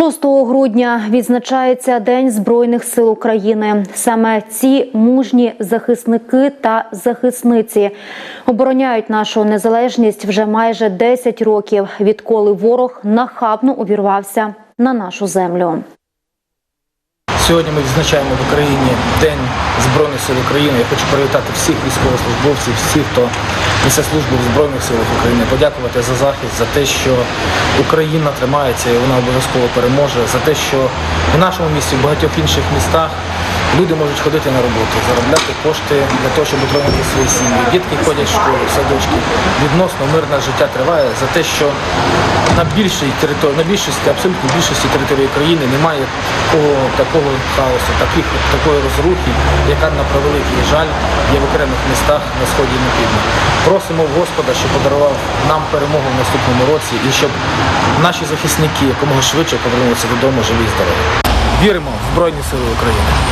6 грудня відзначається День Збройних сил України. Саме ці мужні захисники та захисниці обороняють нашу незалежність вже майже 10 років, відколи ворог нахабно увірвався на нашу землю. Сьогодні ми відзначаємо в Україні День Збройних сил України. Я хочу привітати всіх військовослужбовців, всіх, хто несе службу в Збройних силах України, подякувати за захист, за те, що Україна тримається і вона обов'язково переможе, за те, що в нашому місті, в багатьох інших містах люди можуть ходити на роботу, заробляти кошти для того, щоб утримати свої сім'ї. Дітки ходять в школу, в садочки. Відносно мирне життя триває за те, що на більшій території, на більшості, абсолютно більшості території країни немає такого, такого хаосу, таких, такої розрухи, яка на превеликий жаль є в окремих містах на сході і на півдні. Просимо Господа, щоб подарував нам перемогу в наступному році і щоб наші захисники якомога швидше повернулися додому живі і здорові. Віримо в Збройні Сили України.